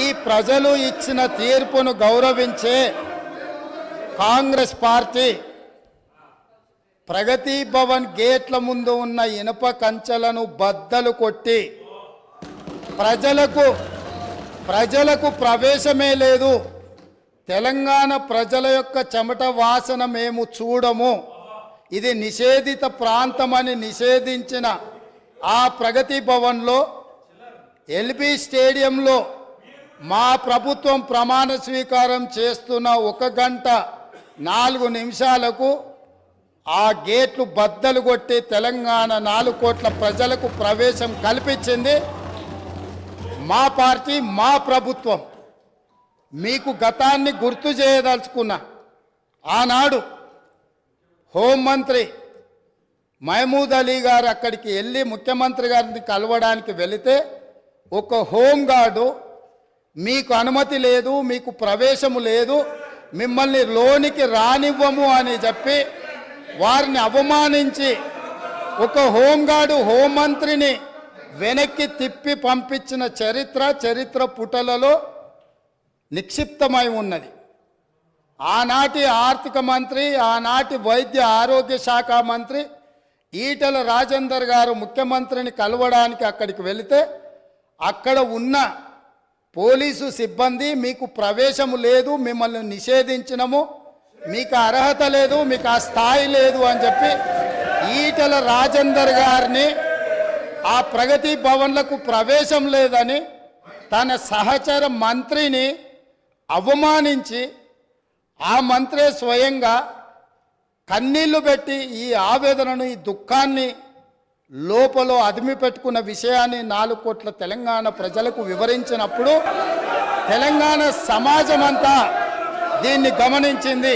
ఈ ప్రజలు ఇచ్చిన తీర్పును గౌరవించే కాంగ్రెస్ పార్టీ ప్రగతి భవన్ గేట్ల ముందు ఉన్న ఇనుప కంచెలను బద్దలు కొట్టి ప్రజలకు ప్రజలకు ప్రవేశమే లేదు. తెలంగాణ ప్రజల యొక్క చెమట వాసన మేము చూడము. ఇది నిషేధిత ప్రాంతమని నిషేధించిన ఆ ప్రగతి భవన్లో ఎల్బీ స్టేడియంలో మా ప్రభుత్వం ప్రమాణ స్వీకారం చేస్తున్న ఒక గంట నాలుగు నిమిషాలకు ఆ గేట్లు బద్దలు కొట్టి తెలంగాణ నాలుగు కోట్ల ప్రజలకు ప్రవేశం కల్పించింది మా పార్టీ మా ప్రభుత్వం. మీకు గతాన్ని గుర్తు చేయదలుచుకున్నా. ఆనాడు హోంమంత్రి మహమూద్ అలీ గారు అక్కడికి వెళ్ళి ముఖ్యమంత్రి గారిని కలవడానికి వెళితే ఒక హోంగార్డు మీకు అనుమతి లేదు మీకు ప్రవేశము లేదు మిమ్మల్ని లోనికి రానివ్వము అని చెప్పి వారిని అవమానించి ఒక హోంగార్డు హోంమంత్రిని వెనక్కి తిప్పి పంపించిన చరిత్ర చరిత్ర పుటలలో నిక్షిప్తమై ఉన్నది. ఆనాటి ఆర్థిక మంత్రి ఆనాటి వైద్య ఆరోగ్య శాఖ మంత్రి ఈటల రాజేందర్ గారు ముఖ్యమంత్రిని కలవడానికి అక్కడికి వెళితే అక్కడ ఉన్న పోలీసు సిబ్బంది మీకు ప్రవేశము లేదు మిమ్మల్ని నిషేధించినము. మీకు అర్హత లేదు మీకు ఆ స్థాయి లేదు అని చెప్పి ఈటల రాజేందర్ గారిని ఆ ప్రగతి భవన్లకు ప్రవేశం లేదని తన సహచర మంత్రిని అవమానించి ఆ మంత్రే స్వయంగా కన్నీళ్ళు పెట్టి ఈ ఆవేదనను ఈ దుఃఖాన్ని లోపల అదిమి పెట్టుకున్న విషయాన్ని నాలుగు కోట్ల తెలంగాణ ప్రజలకు వివరించినప్పుడు తెలంగాణ సమాజం అంతా దీన్ని గమనించింది.